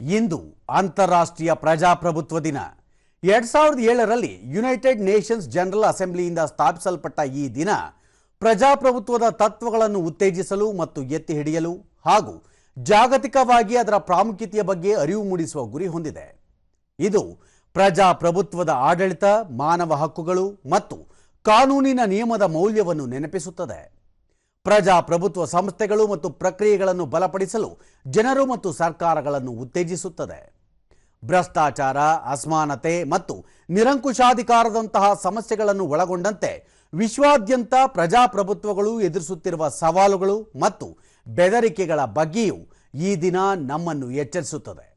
ಇಂದು ಅಂತಾರಾಷ್ಟ್ರೀಯ ಪ್ರಜಾಪ್ರಭುತ್ವ ದಿನ. ಎರಡ್ ಸಾವಿರದ ಏಳರಲ್ಲಿ ಯುನೈಟೆಡ್ ನೇಷನ್ಸ್ ಜನರಲ್ ಅಸೆಂಬ್ಲಿಯಿಂದ ಸ್ಥಾಪಿಸಲ್ಪಟ್ಟ ಈ ದಿನ ಪ್ರಜಾಪ್ರಭುತ್ವದ ತತ್ವಗಳನ್ನು ಉತ್ತೇಜಿಸಲು ಮತ್ತು ಎತ್ತಿ ಹಿಡಿಯಲು ಹಾಗೂ ಜಾಗತಿಕವಾಗಿ ಅದರ ಪ್ರಾಮುಖ್ಯತೆಯ ಬಗ್ಗೆ ಅರಿವು ಮೂಡಿಸುವ ಗುರಿ ಹೊಂದಿದೆ. ಇದು ಪ್ರಜಾಪ್ರಭುತ್ವದ ಆಡಳಿತ, ಮಾನವ ಹಕ್ಕುಗಳು ಮತ್ತು ಕಾನೂನಿನ ನಿಯಮದ ಮೌಲ್ಯವನ್ನು ನೆನಪಿಸುತ್ತದೆ. ಪ್ರಜಾಪ್ರಭುತ್ವ ಸಂಸ್ಥೆಗಳು ಮತ್ತು ಪ್ರಕ್ರಿಯೆಗಳನ್ನು ಬಲಪಡಿಸಲು ಜನರು ಮತ್ತು ಸರ್ಕಾರಗಳನ್ನು ಉತ್ತೇಜಿಸುತ್ತದೆ. ಭ್ರಷ್ಟಾಚಾರ, ಅಸಮಾನತೆ ಮತ್ತು ನಿರಂಕುಶಾಧಿಕಾರದಂತಹ ಸಮಸ್ಯೆಗಳನ್ನು ಒಳಗೊಂಡಂತೆ ವಿಶ್ವಾದ್ಯಂತ ಪ್ರಜಾಪ್ರಭುತ್ವಗಳು ಎದುರಿಸುತ್ತಿರುವ ಸವಾಲುಗಳು ಮತ್ತು ಬೆದರಿಕೆಗಳ ಬಗ್ಗೆಯೂ ಈ ದಿನ ನಮ್ಮನ್ನು ಎಚ್ಚರಿಸುತ್ತದೆ.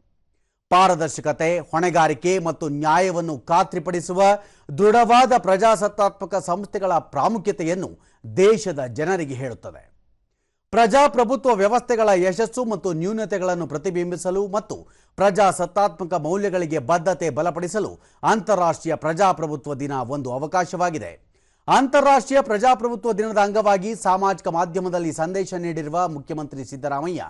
ಪಾರದರ್ಶಕತೆ, ಹೊಣೆಗಾರಿಕೆ ಮತ್ತು ನ್ಯಾಯವನ್ನು ಖಾತ್ರಿಪಡಿಸುವ ದೃಢವಾದ ಪ್ರಜಾಸತ್ತಾತ್ಮಕ ಸಂಸ್ಥೆಗಳ ಪ್ರಾಮುಖ್ಯತೆಯನ್ನು ದೇಶದ ಜನರಿಗೆ ಹೇಳುತ್ತದೆ. ಪ್ರಜಾಪ್ರಭುತ್ವ ವ್ಯವಸ್ಥೆಗಳ ಯಶಸ್ಸು ಮತ್ತು ನ್ಯೂನತೆಗಳನ್ನು ಪ್ರತಿಬಿಂಬಿಸಲು ಮತ್ತು ಪ್ರಜಾಸತ್ತಾತ್ಮಕ ಮೌಲ್ಯಗಳಿಗೆ ಬದ್ಧತೆ ಬಲಪಡಿಸಲು ಅಂತಾರಾಷ್ಟ್ರೀಯ ಪ್ರಜಾಪ್ರಭುತ್ವ ದಿನ ಒಂದು ಅವಕಾಶವಾಗಿದೆ. ಅಂತಾರಾಷ್ಟ್ರೀಯ ಪ್ರಜಾಪ್ರಭುತ್ವ ದಿನದ ಅಂಗವಾಗಿ ಸಾಮಾಜಿಕ ಮಾಧ್ಯಮದಲ್ಲಿ ಸಂದೇಶ ನೀಡಿರುವ ಮುಖ್ಯಮಂತ್ರಿ ಸಿದ್ದರಾಮಯ್ಯ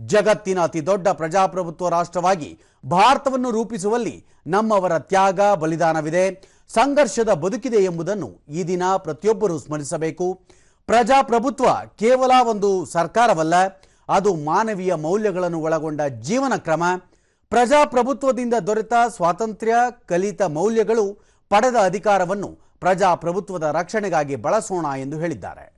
ಜಗತ್ತಿನ ಅತಿ ದೊಡ್ಡ ಪ್ರಜಾಪ್ರಭುತ್ವ ರಾಷ್ಟ್ರವಾಗಿ ಭಾರತವನ್ನು ರೂಪಿಸುವಲ್ಲಿ ನಮ್ಮವರ ತ್ಯಾಗ, ಬಲಿದಾನವಿದೆ. ಸಂಘರ್ಷದ ಬದುಕಿದೆ ಎಂಬುದನ್ನು ಈ ದಿನ ಪ್ರತಿಯೊಬ್ಬರೂ ಸ್ಮರಿಸಬೇಕು. ಪ್ರಜಾಪ್ರಭುತ್ವ ಕೇವಲ ಒಂದು ಸರ್ಕಾರವಲ್ಲ, ಅದು ಮಾನವೀಯ ಮೌಲ್ಯಗಳನ್ನು ಒಳಗೊಂಡ ಜೀವನ ಕ್ರಮ. ಪ್ರಜಾಪ್ರಭುತ್ವದಿಂದ ದೊರೆತ ಸ್ವಾತಂತ್ರ್ಯ, ಕಲಿತ ಮೌಲ್ಯಗಳು ಪಡೆದ ಅಧಿಕಾರವನ್ನು ಪ್ರಜಾಪ್ರಭುತ್ವದ ರಕ್ಷಣೆಗಾಗಿ ಬಳಸೋಣ ಎಂದು ಹೇಳಿದ್ದಾರೆ.